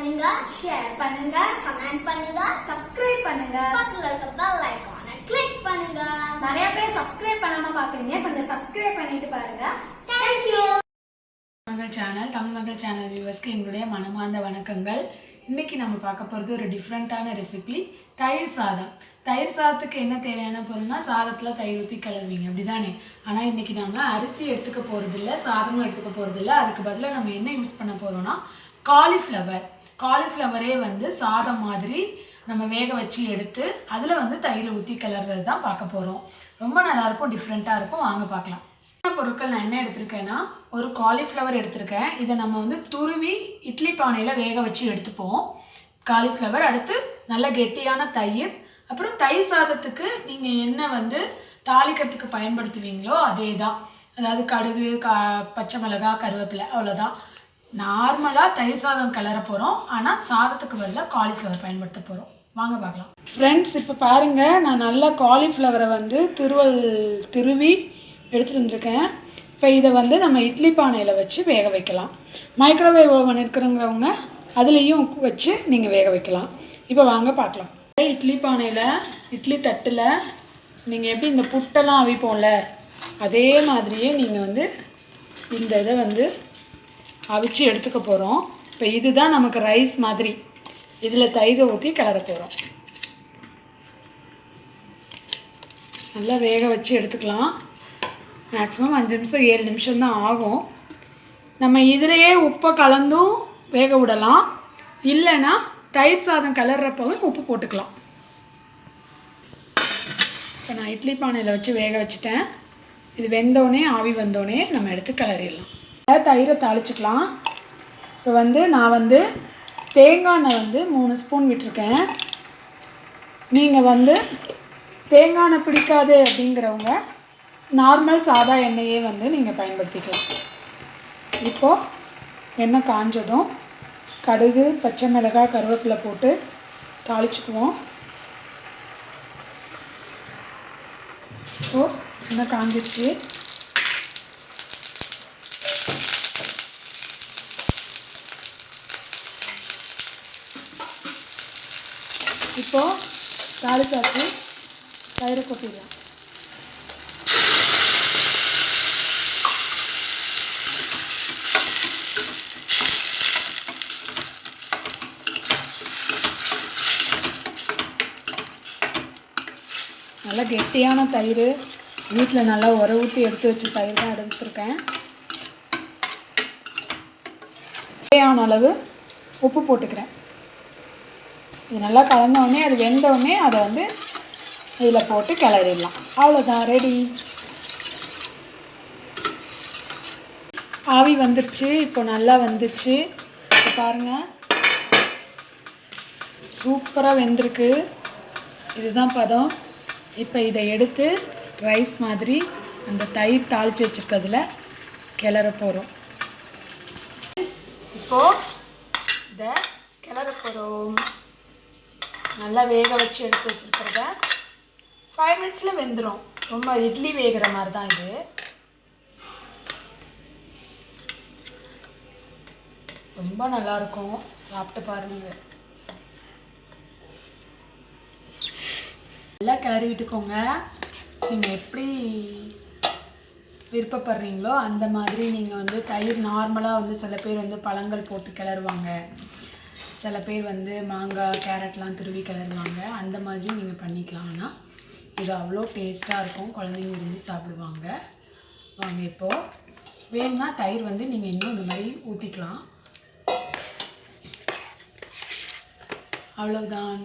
பண்ணுங்க ஷேர் பண்ணுங்க கமெண்ட் பண்ணுங்க சப்ஸ்கிரைப் பண்ணுங்க. பக்கத்துல இருக்க பெல் ஐகானை கிளிக் பண்ணுங்க. நிறைய பேர் சப்ஸ்கிரைப் பண்ணாம பாக்குறீங்க கொஞ்சம் சப்ஸ்கிரைப் பண்ணிட்டு பாருங்க. தேங்க்யூ மகள் சேனல் தமிழ் மகள் சேனல் வியூவர்ஸ்க்கு எங்களுடைய மனமார்ந்த வணக்கங்கள். இன்னைக்கு நம்ம பார்க்க போகிறது ஒரு டிஃப்ரெண்ட்டான ரெசிபி தயிர் சாதம். தயிர் சாதத்துக்கு என்ன தேவையான பொருள்னா சாதத்தில் தயிர் ஊற்றி கிளறுவீங்க. அப்படிதானே? ஆனால் இன்னைக்கு நம்ம அரிசி எடுத்துக்க போகிறதில்ல சாதமும் எடுத்துக்க போகிறதில்ல அதுக்கு பதிலாக நம்ம என்ன யூஸ் பண்ண போகிறோம்னா காலிஃப்ளவர் காலிஃப்ளவரே வந்து சாதம் மாதிரி நம்ம வேக வச்சு எடுத்து அதில் வந்து தயிர் ஊற்றி கிளறது தான் பார்க்க போகிறோம் ரொம்ப நல்லாயிருக்கும் டிஃப்ரெண்ட்டாக இருக்கும். வாங்க பார்க்கலாம். என்ன பொருட்கள் நான் என்ன எடுத்திருக்கேன்னா ஒரு காலிஃப்ளவர் எடுத்திருக்கேன். இதை நம்ம வந்து துருவி இட்லி பானையில் வேக வச்சு எடுத்துப்போம். காலிஃப்ளவர் அடுத்து நல்ல கெட்டியான தயிர். அப்புறம் தயிர் சாதத்துக்கு நீங்கள் என்ன வந்து தாளிக்கிறதுக்கு பயன்படுத்துவீங்களோ அதே தான் அதாவது கடுகு கா பச்சை மிளகா கருவேப்பிலை அவ்வளோதான் நார்மலாக தயிர் சாதம் கிளற போகிறோம் ஆனால் சாதத்துக்கு பதிலாக காலிஃப்ளவர் பயன்படுத்த போகிறோம் வாங்க பார்க்கலாம். ஃப்ரெண்ட்ஸ் இப்போ பாருங்கள் நான் நல்லா காலிஃப்ளவரை வந்து திருவல் திருவி எடுத்துகிட்டு வந்திருக்கேன். இப்போ இதை வந்து நம்ம இட்லி பானையில் வச்சு வேக வைக்கலாம். மைக்ரோவேவ் ஓவன் இருக்கிறங்கிறவங்க அதுலேயும் வச்சு நீங்கள் வேக வைக்கலாம். இப்போ வாங்க பார்க்கலாம். இட்லி பானையில் இட்லி தட்டில் நீங்கள் எப்படி இந்த புட்டெல்லாம் அவிப்போம்ல அதே மாதிரியே நீங்கள் வந்து இந்த இதை வந்து அவிச்சு எடுத்துக்க போகிறோம் இப்போ இதுதான் நமக்கு ரைஸ் மாதிரி. இதில் தயிரை ஊற்றி கிளற போகிறோம் நல்லா வேக வச்சு எடுத்துக்கலாம். மேக்ஸிமம் அஞ்சு நிமிஷம் ஏழு நிமிஷம் தான் ஆகும். நம்ம இதிலையே உப்பை கலந்தும் வேக விடலாம். இல்லைன்னா தயிர் சாதம் கலர்றப்பவும் உப்பு போட்டுக்கலாம். இப்போ நான் இட்லி பானையில் வச்சு வேக வச்சுட்டேன். இது வெந்தோடனே ஆவி வந்தோடனே நம்ம எடுத்து கிளறிடலாம். தயிரை தாளிச்சிக்கலாம். இப்போ வந்து நான் வந்து தேங்காய் எண்ணெய் வந்து மூணு ஸ்பூன் விட்டிருக்கேன். நீங்கள் வந்து தேங்காய் எண்ணெய் பிடிக்காது அப்படிங்கிறவங்க நார்மல் சாதா எண்ணெயே வந்து நீங்கள் பயன்படுத்திக்கலாம். இப்போது எண்ணெய் காஞ்சதும் கடுகு பச்சை மிளகாய் கருவேப்பிலை போட்டு தாளிச்சுக்குவோம். இப்போது எண்ணெய் காஞ்சிச்சு இப்போது தாளிச்சாச்சு. தயிரை கொட்டிடலாம். நல்லா கெட்டியான தயிர். வீட்டில் நல்லா உர ஊற்றி எடுத்து வச்ச தயிர் தான் எடுத்துருக்கேன் தேவையான அளவு உப்பு போட்டுக்கிறேன். இது நல்லா கலந்தோடனே அது வெந்தோடனே அதை வந்து இதில் போட்டு கிளறிடலாம். அவ்வளோதான் ரெடி ஆவி வந்துருச்சு இப்போ நல்லா வந்துருச்சு. இப்போ பாருங்கள் சூப்பராக வெந்திருக்கு. இதுதான் பதம். இப்போ இதை எடுத்து ரைஸ் மாதிரி அந்த தயிர் தாளித்து வச்சுருக்கிறதுல கிளற போகிறோம் இப்போது இதை கிளற போகிறோம் நல்லா வேக வச்சு எடுத்து வச்சுருக்கிறத ஃபைவ் மினிட்ஸில் வெந்துடும் ரொம்ப இட்லி வேகிற மாதிரி தான் இது. ரொம்ப நல்லாயிருக்கும் சாப்பிட்டு பாருங்கள் நல்லா கிளறி விட்டுக்கோங்க. நீங்கள் எப்படி விருப்பப்படுறீங்களோ அந்த மாதிரி நீங்கள் வந்து தயிர் நார்மலாக வந்து சில பேர் வந்து பழங்கள் போட்டு கிளறுவாங்க. சில பேர் வந்து மாங்காய் கேரட்லாம் திருவி கிளறுவாங்க. அந்த மாதிரியும் நீங்கள் பண்ணிக்கலாம். ஆனால் இது அவ்வளோ டேஸ்ட்டாக இருக்கும். குழந்தைங்க விரும்பி சாப்பிடுவாங்க. வாங்க இப்போது வேணும்னா தயிர் வந்து நீங்கள் இன்னும் இந்த மாதிரி ஊற்றிக்கலாம் அவ்வளோதான்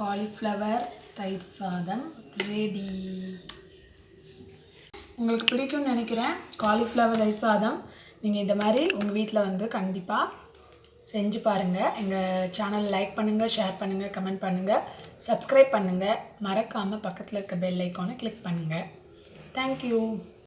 காலிஃப்ளவர் தயிர் சாதம் ரெடி உங்களுக்கு பிடிக்கும்னு நினைக்கிறேன். காலிஃப்ளவர் தயிர் சாதம். நீங்கள் இந்த மாதிரி உங்கள் வீட்டில் வந்து கண்டிப்பாக செஞ்சு பாருங்கள் எங்கள் சேனல் லைக் பண்ணுங்கள் ஷேர் பண்ணுங்கள் கமெண்ட் பண்ணுங்கள் சப்ஸ்கிரைப் பண்ணுங்கள் மறக்காமல் பக்கத்தில் இருக்க பெல் ஐக்கானை கிளிக் பண்ணுங்கள் தேங்க்யூ